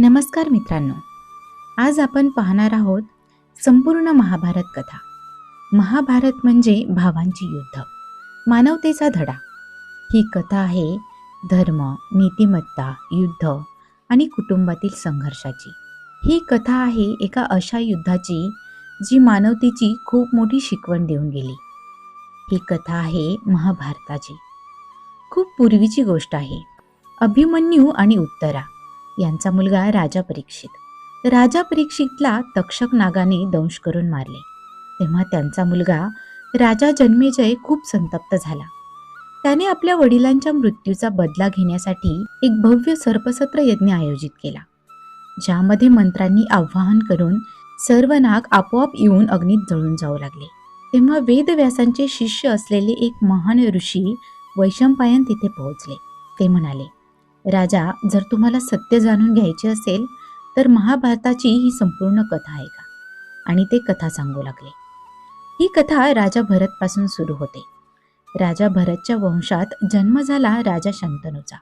नमस्कार मित्रांनो. आज आपण पाहणार आहोत संपूर्ण महाभारत कथा. महाभारत म्हणजे भावांची युद्ध. मानवतेचा धडा. ही कथा आहे धर्म नीतिमत्ता युद्ध आणि कुटुंबातील संघर्षाची. ही कथा आहे एका अशा युद्धाची जी मानवतेची खूप मोठी शिकवण देऊन गेली. ही कथा आहे महाभारताची. खूप पूर्वीची गोष्ट आहे. अभिमन्यू आणि उत्तरा. यांचा मुलगा राजा परीक्षित. राजा परीक्षितला तक्षक नागाने दंश करून मारले. तेव्हा त्यांचा मुलगा राजा जन्मेजय खूप संतप्त झाला. त्याने आपल्या वडिलांच्या मृत्यूचा बदला घेण्यासाठी एक भव्य सर्पसत्र यज्ञ आयोजित केला. ज्यामध्ये मंत्रांनी आवाहन करून सर्व नाग आपोआप येऊन अग्नीत जळून जाऊ लागले. तेव्हा वेदव्यासांचे शिष्य असलेले एक महान ऋषी वैशंपायन तिथे पोहोचले. ते म्हणाले राजा जर तुम्हाला सत्य जाणून घ्यायचे असेल तर महाभारताची ही संपूर्ण कथा आहे का? आणि ते कथा सांगू लागले. ही कथा राजा भरतपासून सुरू होते. राजा भरतच्या वंशात जन्म झाला राजा शंतनूचा.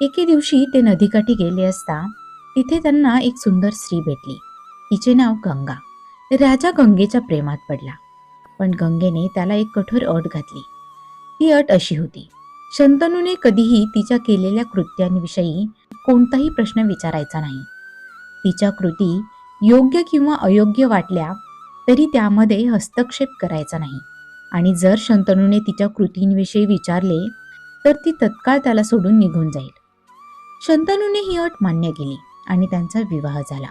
एके दिवशी ते नदीकाठी गेले असता तिथे त्यांना एक सुंदर स्त्री भेटली. तिचे नाव गंगा. राजा गंगेच्या प्रेमात पडला. पण गंगेने त्याला एक कठोर अट घातली. ती अट अशी होती शंतनूने कधीही तिच्या केलेल्या कृत्यांविषयी कोणताही प्रश्न विचारायचा नाही. तिच्या कृती योग्य किंवा अयोग्य वाटल्या तरी त्यामध्ये हस्तक्षेप करायचा नाही. आणि जर शंतनूने तिच्या कृतींविषयी विचारले तर ती तत्काळ त्याला सोडून निघून जाईल. शंतनूने ही अट मान्य केली आणि त्यांचा विवाह झाला.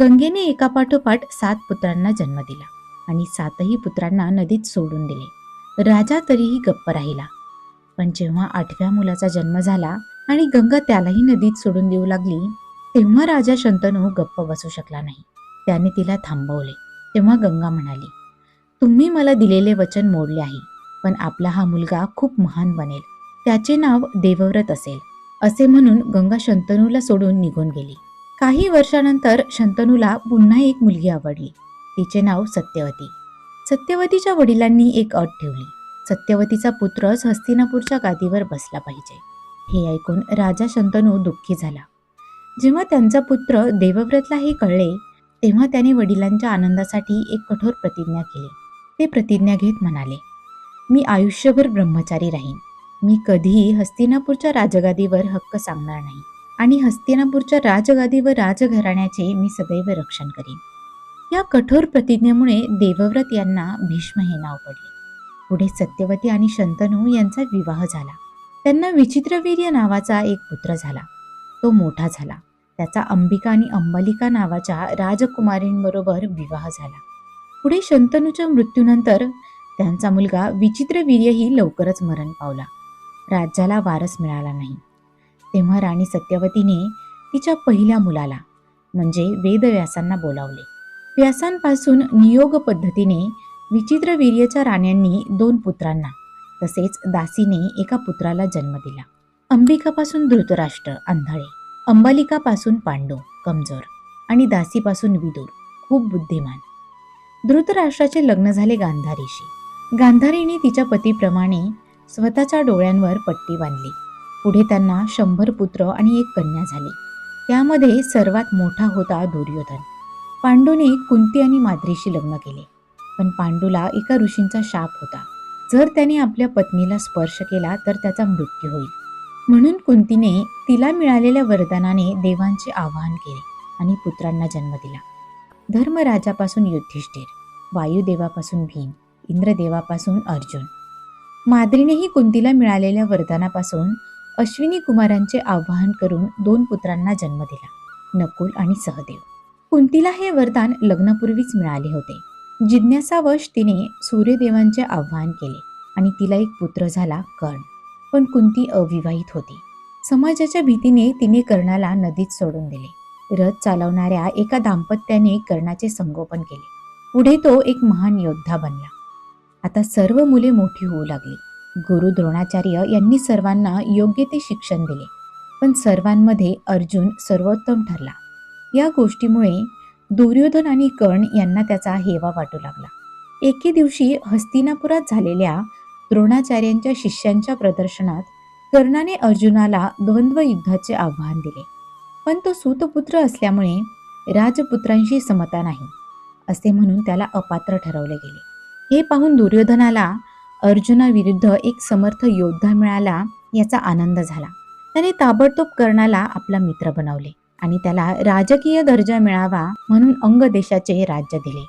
गंगेने एकापाठोपाठ सात पुत्रांना जन्म दिला आणि सातही पुत्रांना नदीत सोडून दिले. राजा तरीही गप्प राहिला. पण जेव्हा आठव्या मुलाचा जन्म झाला आणि गंगा त्यालाही नदीत सोडून देऊ लागली तेव्हा राजा शंतनू गप्प बसू शकला नाही. त्याने तिला थांबवले. तेव्हा गंगा म्हणाली तुम्ही मला दिलेले वचन मोडले आहे पण आपला हा मुलगा खूप महान बनेल. त्याचे नाव देवव्रत असेल. असे म्हणून गंगा शंतनूला सोडून निघून गेली. काही वर्षानंतर शंतनूला पुन्हा एक मुलगी आवडली. तिचे नाव सत्यवती. सत्यवतीच्या वडिलांनी एक अट ठेवली. सत्यवतीचा पुत्रच हस्तिनापूरच्या गादीवर बसला पाहिजे. हे ऐकून राजा शंतनू दुःखी झाला. जेव्हा त्यांचा पुत्र देवव्रतला हे कळले तेव्हा त्याने वडिलांच्या आनंदासाठी एक कठोर प्रतिज्ञा केली. ते प्रतिज्ञा घेत म्हणाले मी आयुष्यभर ब्रह्मचारी राहीन. मी कधीही हस्तिनापूरच्या राजगादीवर हक्क सांगणार नाही आणि हस्तिनापूरच्या राजगादीवर राजघराण्याचे मी सदैव रक्षण करीन. या कठोर प्रतिज्ञेमुळे देवव्रत यांना भीष्म हे नाव पडले. पुढे सत्यवती आणि शंतनू यांचा विवाह झाला. त्यांना विचित्रवीर्य नावाचा एक पुत्र झाला. तो मोठा झाला. त्याचा अंबिका आणि अंबालिका नावाच्या राजकुमारींबरोबर विवाह झाला. पुढे शंतनूच्या मृत्यूनंतर त्यांचा मुलगा विचित्रवीर्यही लवकरच मरण पावला. राज्याला वारस मिळाला नाही. तेव्हा राणी सत्यवतीने तिच्या पहिल्या मुलाला म्हणजे वेदव्यासांना बोलावले. व्यासांपासून नियोग पद्धतीने विचित्र वीर्यच्या राण्यांनी दोन पुत्रांना तसेच दासीने एका पुत्राला जन्म दिला. अंबिकापासून धृतराष्ट्र आंधळे अंबालिकापासून पांडू कमजोर आणि दासीपासून विदूर खूप बुद्धिमान. धृतराष्ट्राचे लग्न झाले गांधारीशी. गांधारीने तिच्या पतीप्रमाणे स्वतःच्या डोळ्यांवर पट्टी बांधली. पुढे त्यांना शंभर पुत्र आणि एक कन्या झाली. त्यामध्ये सर्वात मोठा होता दुर्योधन. पांडूने कुंती आणि माद्रीशी लग्न केले. पण पांडूला एका ऋषींचा शाप होता. जर त्याने आपल्या पत्नीला स्पर्श केला तर त्याचा मृत्यू होईल. म्हणून कुंतीने तिला मिळालेल्या वरदानाने देवांचे आवाहन केले आणि पुत्रांना जन्म दिला. धर्मराजापासून युधिष्ठिर वायुदेवापासून भीम इंद्रदेवापासून अर्जुन. माद्रीनेही कुंतीला मिळालेल्या वरदानापासून अश्विनी कुमारांचे आवाहन करून दोन पुत्रांना जन्म दिला नकुल आणि सहदेव. कुंतीला हे वरदान लग्नापूर्वीच मिळाले होते. जिज्ञासावश तिने सूर्यदेवांचे आवाहन केले आणि तिला एक पुत्र झाला कर्ण. पण कुंती अविवाहित होती. समाजाच्या भीतीने तिने कर्णाला नदीत सोडून दिले. रथ चालवणाऱ्या एका दाम्पत्याने कर्णाचे संगोपन केले. पुढे तो एक महान योद्धा बनला. आता सर्व मुले मोठी होऊ लागली. गुरु द्रोणाचार्य यांनी सर्वांना योग्य ते शिक्षण दिले. पण सर्वांमध्ये अर्जुन सर्वोत्तम ठरला. या गोष्टीमुळे दुर्योधन आणि कर्ण यांना त्याचा हेवा वाटू लागला. एके दिवशी हस्तिनापुरात झालेल्या द्रोणाचार्यांच्या शिष्यांच्या प्रदर्शनात कर्णाने अर्जुनाला द्वंद्व युद्धाचे आव्हान दिले. पण तो सूतपुत्र असल्यामुळे राजपुत्रांशी समता नाही असे म्हणून त्याला अपात्र ठरवले गेले. हे पाहून दुर्योधनाला अर्जुनाविरुद्ध एक समर्थ योद्धा मिळाला याचा आनंद झाला. त्याने ताबडतोब कर्णाला आपला मित्र बनवले. आणि त्याला राजकीय दर्जा मिळावा म्हणून अंग देशाचे राज्य दिले.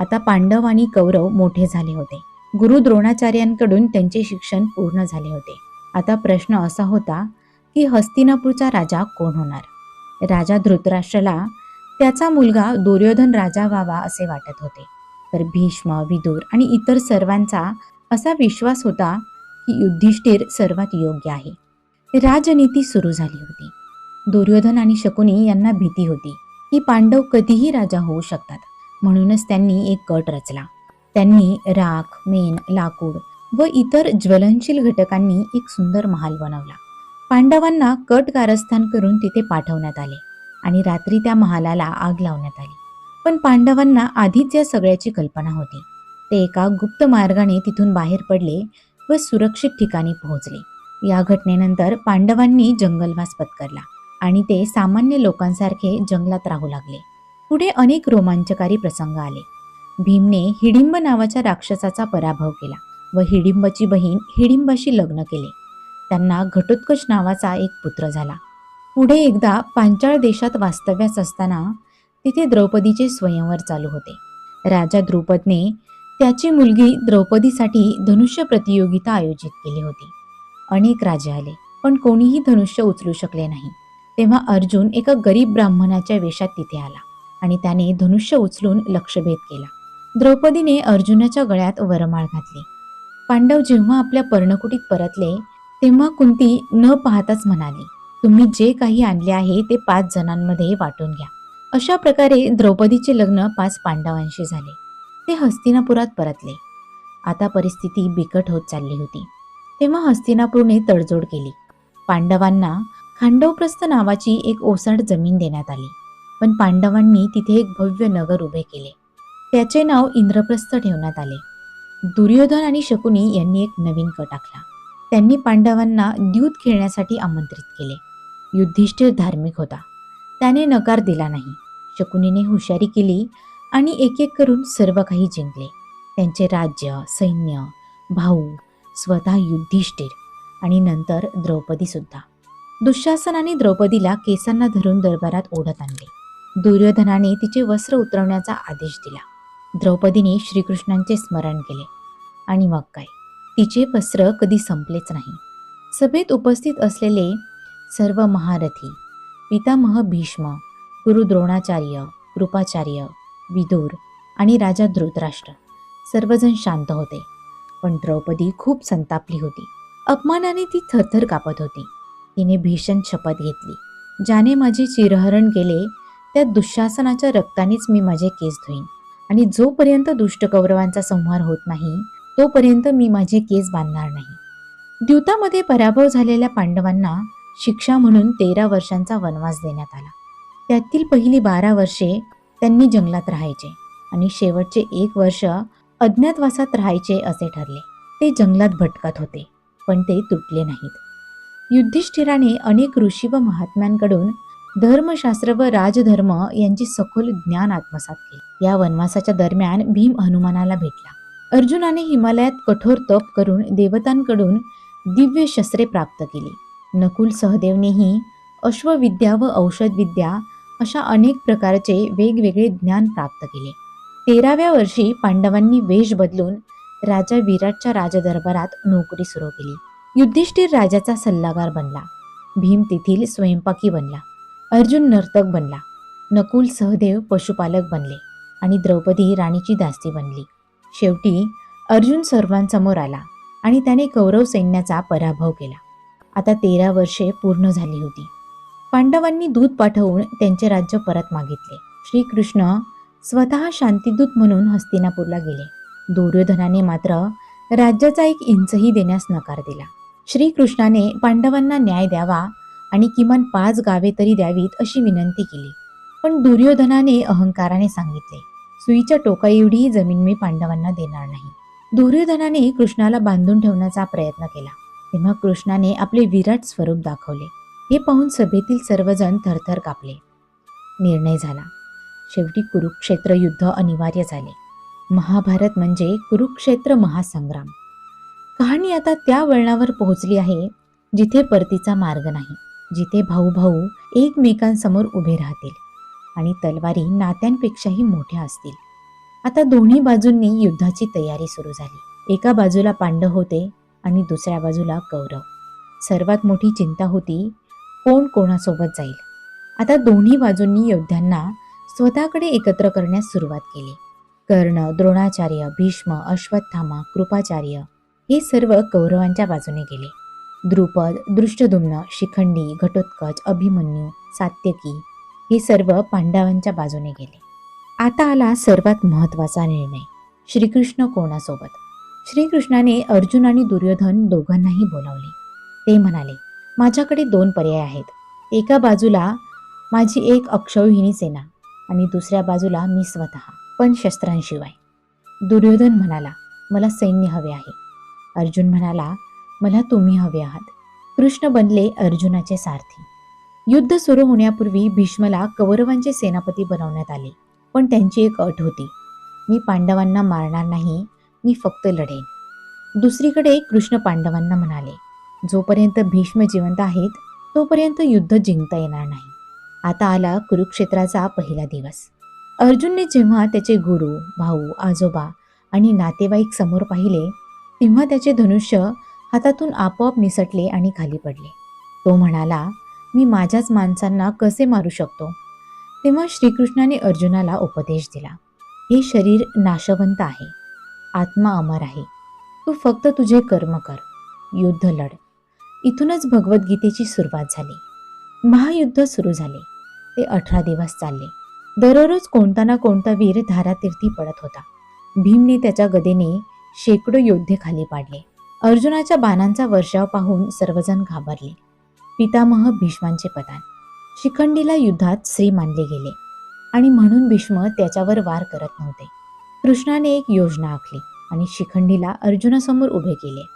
आता पांडव आणि कौरव मोठे झाले होते. गुरु द्रोणाचार्यांकडून त्यांचे शिक्षण पूर्ण झाले होते. आता प्रश्न असा होता की हस्तिनापूरचा राजा कोण होणार? राजा धृतराष्ट्राला त्याचा मुलगा दुर्योधन राजा व्हावा असे वाटत होते. तर भीष्म विदूर आणि इतर सर्वांचा असा विश्वास होता की युधिष्ठिर सर्वात योग्य आहे. राजनीती सुरू झाली होती. दुर्योधन आणि शकुनी यांना भीती होती. की पांडव कधीही राजा होऊ शकतात. म्हणूनच त्यांनी एक गट रचला. त्यांनी राख मेण लाकूड व इतर ज्वलनशील घटकांनी एक सुंदर महाल बनवला. पांडवांना कट कारस्थान करून तिथे पाठवण्यात आले आणि रात्री त्या महालाला आग लावण्यात आली. पण पांडवांना आधीच या सगळ्याची कल्पना होती. ते एका गुप्त मार्गाने तिथून बाहेर पडले व सुरक्षित ठिकाणी पोहोचले. या घटनेनंतर पांडवांनी जंगलवास पत्करला. आणि ते सामान्य लोकांसारखे जंगलात राहू लागले. पुढे अनेक रोमांचकारी प्रसंग आले. भीमने हिडिंब नावाच्या राक्षसाचा पराभव केला व हिडिंबची बहीण हिडिंबाशी लग्न केले. त्यांना घटोत्कच नावाचा एक पुत्र झाला. पुढे एकदा पांचाळ देशात वास्तव्यास असताना तिथे द्रौपदीचे स्वयंवर चालू होते. राजा द्रुपदने त्याची मुलगी द्रौपदीसाठी धनुष्य प्रतियोगिता आयोजित केली होती. अनेक राजे आले पण कोणीही धनुष्य उचलू शकले नाही. तेव्हा अर्जुन एका गरीब ब्राह्मणाच्या वेशात तिथे आला आणि त्याने धनुष्य उचलून लक्षभेद केला. द्रौपदीने अर्जुनाच्या गळ्यात वरमाळ घातली. पांडव जेव्हा आपल्या पर्णकुटीत परतले तेव्हा कुंती न पाहताच म्हणाली तुम्ही जे काही आणले आहे ते पाच जणांमध्ये वाटून घ्या. अशा प्रकारे द्रौपदीचे लग्न पाच पांडवांशी झाले. ते हस्तिनापुरात परतले. आता परिस्थिती बिकट होत चालली होती. तेव्हा हस्तिनापूरने तडजोड केली. पांडवांना खांडवप्रस्थ नावाची एक ओसाड जमीन देण्यात आली. पण पांडवांनी तिथे एक भव्य नगर उभे केले. त्याचे नाव इंद्रप्रस्थ ठेवण्यात आले. दुर्योधन आणि शकुनी यांनी एक नवीन कट आखला. त्यांनी पांडवांना द्यूत खेळण्यासाठी आमंत्रित केले. युधिष्ठिर धार्मिक होता. त्याने नकार दिला नाही. शकुनीने हुशारी केली आणि एक एक करून सर्व काही जिंकले. त्यांचे राज्य सैन्य भाऊ स्वतः युधिष्ठिर आणि नंतर द्रौपदी दुःशासनाने द्रौपदीला केसांना धरून दरबारात ओढत आणले. दुर्योधनाने तिचे वस्त्र उतरवण्याचा आदेश दिला. द्रौपदीने श्रीकृष्णांचे स्मरण केले. आणि मग काय? तिचे वस्त्र कधी संपलेच नाही. सभेत उपस्थित असलेले सर्व महारथी पितामह भीष्म गुरु द्रोणाचार्य कृपाचार्य विदूर आणि राजा धृतराष्ट्र सर्वजण शांत होते. पण द्रौपदी खूप संतापली होती. अपमानाने ती थरथर कापत होती. तिने भीषण शपथ घेतली. ज्याने माझे चिरहरण केले त्या दुःशासनाच्या रक्तानेच मी माझे केस धुईन. आणि जोपर्यंत दुष्ट कौरवांचा संहार होत नाही तोपर्यंत मी माझे केस बांधणार नाही. द्यूतामध्ये पराभव झालेल्या पांडवांना शिक्षा म्हणून तेरा वर्षांचा वनवास देण्यात आला. त्यातील पहिली बारा वर्षे त्यांनी जंगलात राहायचे आणि शेवटचे एक वर्ष अज्ञातवासात राहायचे असे ठरले. ते जंगलात भटकत होते पण ते तुटले नाहीत. युधिष्ठिराने अनेक ऋषी व महात्म्यांकडून धर्मशास्त्र व राजधर्म यांची सखोल ज्ञान आत्मसात केले. या वनवासाच्या दरम्यान भीम हनुमानाला भेटला. अर्जुनाने हिमालयात कठोर तप करून देवतांकडून दिव्य शस्त्रे प्राप्त केली. नकुल सहदेवनेही अश्वविद्या व औषधविद्या अशा अनेक प्रकारचे वेगवेगळे ज्ञान प्राप्त केले. तेराव्या वर्षी पांडवांनी वेश बदलून राजा विराटच्या राजदरबारात नोकरी सुरू केली. युधिष्ठिर राजाचा सल्लागार बनला. भीम तेथील स्वयंपाकी बनला. अर्जुन नर्तक बनला. नकुल सहदेव पशुपालक बनले आणि द्रौपदी राणीची दासी बनली. शेवटी अर्जुन सर्वांसमोर आला आणि त्याने कौरव सैन्याचा पराभव केला. आता तेरा वर्षे पूर्ण झाली होती. पांडवांनी दूध पाठवून त्यांचे राज्य परत मागितले. श्रीकृष्ण स्वतः शांतीदूत म्हणून हस्तिनापूरला गेले. दुर्योधनाने मात्र राज्याचा एक इंचही देण्यास नकार दिला. श्रीकृष्णाने पांडवांना न्याय द्यावा आणि किमान पाच गावे तरी द्यावीत अशी विनंती केली. पण दुर्योधनाने अहंकाराने सांगितले सुईच्या टोका एवढीही जमीन मी पांडवांना देणार नाही. दुर्योधनाने कृष्णाला बांधून ठेवण्याचा प्रयत्न केला. तेव्हा कृष्णाने आपले विराट स्वरूप दाखवले. हे पाहून सभेतील सर्वजण थरथर कापले. निर्णय झाला. शेवटी कुरुक्षेत्र युद्ध अनिवार्य झाले. महाभारत म्हणजे कुरुक्षेत्र महासंग्राम. कहाणी आता त्या वळणावर पोहोचली आहे जिथे परतीचा मार्ग नाही जिथे भाऊ भाऊ एकमेकांसमोर उभे राहतील आणि तलवारी नात्यांपेक्षाही मोठ्या असतील. आता दोन्ही बाजूंनी युद्धाची तयारी सुरू झाली. एका बाजूला पांडव होते आणि दुसऱ्या बाजूला कौरव. सर्वात मोठी चिंता होती कोण कोणासोबत जाईल. आता दोन्ही बाजूंनी योद्ध्यांना स्वतःकडे एकत्र करण्यास सुरुवात केली. कर्ण द्रोणाचार्य भीष्म अश्वत्थामा कृपाचार्य हे सर्व कौरवांच्या बाजूने गेले. द्रुपद दृष्टदुम्न शिखंडी घटोत्कच अभिमन्यू सात्यकी हे सर्व पांडवांच्या बाजूने गेले. आता आला सर्वात महत्त्वाचा निर्णय श्रीकृष्ण कोणासोबत? श्रीकृष्णाने अर्जुन आणि दुर्योधन दोघांनाही बोलावले. ते म्हणाले माझ्याकडे दोन पर्याय आहेत. एका बाजूला माझी एक अक्षौहिणी सेना आणि दुसऱ्या बाजूला मी स्वतः पण शस्त्रांशिवाय. दुर्योधन म्हणाला मला सैन्य हवे आहे. अर्जुन म्हणाला मला तुम्ही हवे आहात. कृष्ण बनले अर्जुनाचे सारथी. युद्ध सुरू होण्यापूर्वी भीष्मला कौरवांचे सेनापती बनवण्यात आले पण त्यांची एक अट होती. मी पांडवांना मारणार नाही मी फक्त लढेन. दुसरीकडे कृष्ण पांडवांना म्हणाले जोपर्यंत भीष्म जिवंत आहेत तोपर्यंत युद्ध जिंकता येणार नाही. आता आला कुरुक्षेत्राचा पहिला दिवस. अर्जुनने जेव्हा त्याचे गुरु भाऊ आजोबा आणि नातेवाईक समोर पाहिले तेव्हा त्याचे धनुष्य हातातून आपोआप निसटले आणि खाली पडले. तो म्हणाला मी माझ्याच माणसांना कसे मारू शकतो? तेव्हा श्रीकृष्णाने अर्जुनाला उपदेश दिला हे शरीर नाशवंत आहे आत्मा अमर आहे तू फक्त तुझे कर्म कर युद्ध लढ. इथूनच भगवद्गीतेची सुरुवात झाली. महायुद्ध सुरू झाले. ते अठरा दिवस चालले. दररोज कोणता ना कोणता वीर धारातीर्थी पडत होता. भीमने त्याच्या गदेने शेकडो योद्धे खाली पाडले. अर्जुनाच्या बाणांचा वर्षाव पाहून सर्वजण घाबरले. पितामह भीष्मांचे पदान. शिखंडीला युद्धात श्री मानले गेले. आणि म्हणून भीष्म त्याच्यावर वार करत नव्हते. कृष्णाने एक योजना आखली आणि शिखंडीला अर्जुनासमोर उभे केले.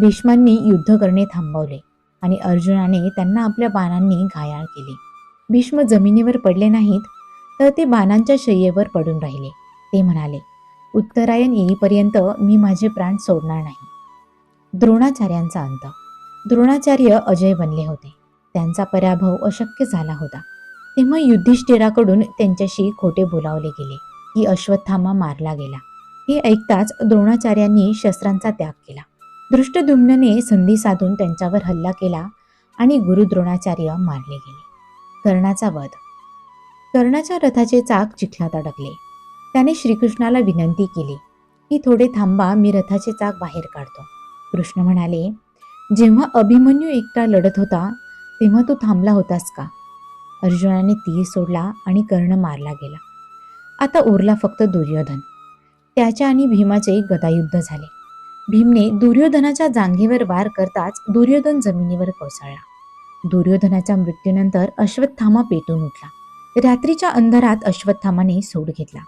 भीष्मांनी युद्ध करणे थांबवले आणि अर्जुनाने त्यांना आपल्या बाणांनी घायाळ केले. भीष्म जमिनीवर पडले नाहीत तर ते बाणांच्या शय्येवर पडून राहिले ते म्हणाले उत्तरायण येईपर्यंत मी माझे प्राण सोडणार नाही. द्रोणाचार्यांचा अंत. द्रोणाचार्य अजय बनले होते. त्यांचा पराभव अशक्य झाला होता. तेव्हा युधिष्ठिराकडून त्यांच्याशी खोटे बोलावले गेले. की अश्वत्थामा मारला गेला. हे ऐकताच द्रोणाचार्यांनी शस्त्रांचा त्याग केला. दृष्टदुम्नने संधी साधून त्यांच्यावर हल्ला केला आणि गुरु द्रोणाचार्य मारले गेले. कर्णाचा वध. कर्णाच्या रथाचे चाक चिखलात अडकले. त्याने श्रीकृष्णाला विनंती केली की थोडे थांबा मी रथाचे चाक बाहेर काढतो. कृष्ण म्हणाले जेव्हा अभिमन्यू एकटा लढत होता तेव्हा तू थांबला होतास का? अर्जुनाने तीर सोडला आणि कर्ण मारला गेला. आता उरला फक्त दुर्योधन. त्याच्या आणि भीमाचे गदायुद्ध झाले. भीमने दुर्योधनाच्या जांघेवर वार करताच दुर्योधन जमिनीवर कोसळला. दुर्योधनाच्या मृत्यूनंतर अश्वत्थामा पेटून उठला. रात्रीच्या अंधारात अश्वत्थामाने सोड घेतला.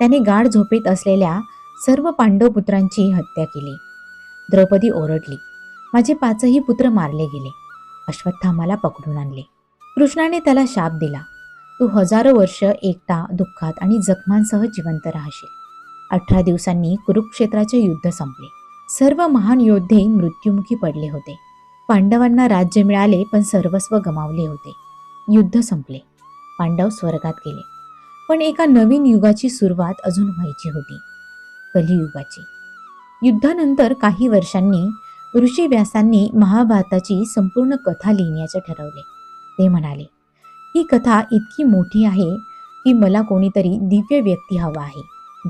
त्याने गाढ झोपेत असलेल्या सर्व पांडवपुत्रांची हत्या केली. द्रौपदी ओरडली माझे पाचही पुत्र मारले गेले. अश्वत्थामाला पकडून आणले. कृष्णाने त्याला शाप दिला. तू हजारो वर्ष एकटा दुःखात आणि जखमांसह जिवंत राहशील. अठरा दिवसांनी कुरुक्षेत्राचे युद्ध संपले. सर्व महान योद्धे मृत्युमुखी पडले होते. पांडवांना राज्य मिळाले पण सर्वस्व गमावले होते. युद्ध संपले. पांडव स्वर्गात गेले. पण एका नवीन युगाची सुरुवात अजून व्हायची होती. कलियुगाची. युद्धानंतर काही वर्षांनी ऋषी व्यासांनी महाभारताची संपूर्ण कथा लिहिण्याचे ठरवले. ते म्हणाले ही कथा इतकी मोठी आहे की मला कोणीतरी दिव्य व्यक्ती हवा आहे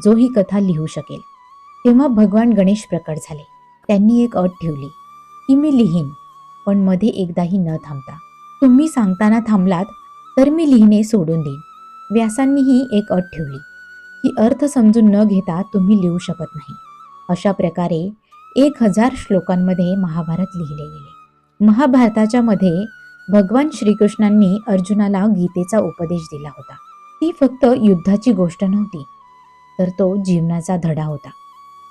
जो ही कथा लिहू शकेल. तेव्हा भगवान गणेश प्रकट झाले. त्यांनी एक अट ठेवली की मी लिहीन पण मध्ये एकदाही न थांबता. तुम्ही सांगताना थांबलात तर मी लिहिणे सोडून देईन. व्यासांनीही एक अट ठेवली की अर्थ समजून न घेता तुम्ही लिहू शकत नाही. अशा प्रकारे एक हजार श्लोकांमध्ये महाभारत लिहिले गेले. महाभारताच्या मध्ये भगवान श्रीकृष्णांनी अर्जुनाला गीतेचा उपदेश दिला होता. ती फक्त युद्धाची गोष्ट नव्हती तर तो जीवनाचा धडा होता.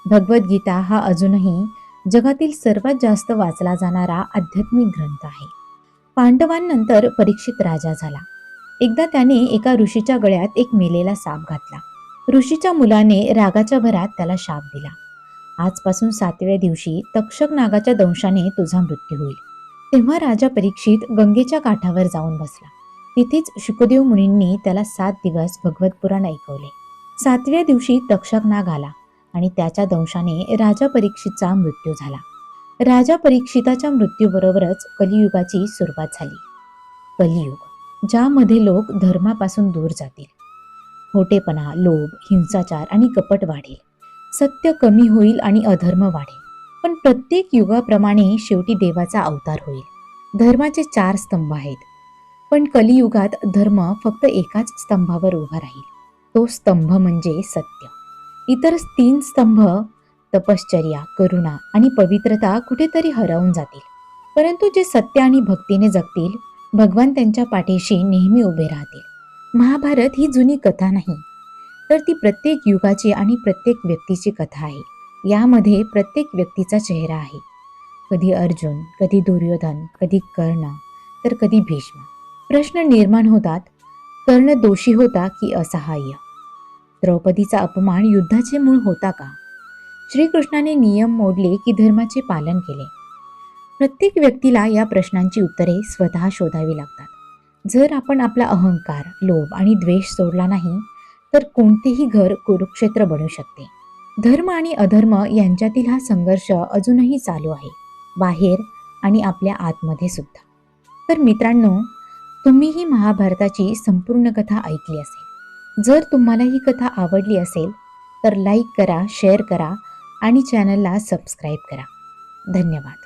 भगवद्गीता हा अजूनही जगातील सर्वात जास्त वाचला जाणारा आध्यात्मिक ग्रंथ आहे. पांडवांनंतर परीक्षित राजा झाला. एकदा त्याने एका ऋषीच्या गळ्यात एक मेलेला साप घातला. ऋषीच्या मुलाने रागाच्या भरात त्याला शाप दिला. आजपासून सातव्या दिवशी तक्षक नागाच्या दंशाने तुझा मृत्यू होईल. तेव्हा राजा परीक्षित गंगेच्या काठावर जाऊन बसला. तिथेच शुकदेव मुनींनी त्याला सात दिवस भगवत पुराण ऐकवले. सातव्या दिवशी तक्षक नाग आला आणि त्याच्या दंशाने राजा परीक्षितचा मृत्यू झाला. राजा परीक्षिताच्या मृत्यूबरोबरच कलियुगाची सुरुवात झाली. कलियुग. ज्यामध्ये लोक धर्मापासून दूर जातील. खोटेपणा लोभ हिंसाचार आणि कपट वाढेल. सत्य कमी होईल आणि अधर्म वाढेल. पण प्रत्येक युगाप्रमाणे शेवटी देवाचा अवतार होईल. धर्माचे चार स्तंभ आहेत. पण कलियुगात धर्म फक्त एकाच स्तंभावर उभा राहील. तो स्तंभ म्हणजे सत्य. इतर तीन स्तंभ तपश्चर्या करुणा आणि पवित्रता कुठेतरी हरवून जातील. परंतु जे सत्य आणि भक्तीने जगतील भगवान त्यांच्या पाठीशी नेहमी उभे राहतील. महाभारत ही जुनी कथा नाही तर ती प्रत्येक युगाची आणि प्रत्येक व्यक्तीची कथा आहे. यामध्ये प्रत्येक व्यक्तीचा चेहरा आहे. कधी अर्जुन कधी दुर्योधन कधी कर्ण तर कधी भीष्म. प्रश्न निर्माण होतात कर्ण दोषी होता की असहाय्य? द्रौपदीचा अपमान युद्धाचे मूळ होता का? श्रीकृष्णाने नियम मोडले की धर्माचे पालन केले. प्रत्येक व्यक्तीला या प्रश्नांची उत्तरे स्वतः शोधावी लागतात. जर आपण आपला अहंकार लोभ आणि द्वेष सोडला नाही तर कोणतेही घर कुरुक्षेत्र बनू शकते. धर्म आणि अधर्म यांच्यातील हा संघर्ष अजूनही चालू आहे बाहेर आणि आपल्या आतमध्ये सुद्धा. तर मित्रांनो तुम्ही ही महाभारताची संपूर्ण कथा ऐकली असेल. जर तुम्हाला ही कथा आवडली असेल तर लाईक करा शेअर करा आणि चॅनलला सबस्क्राईब करा. धन्यवाद.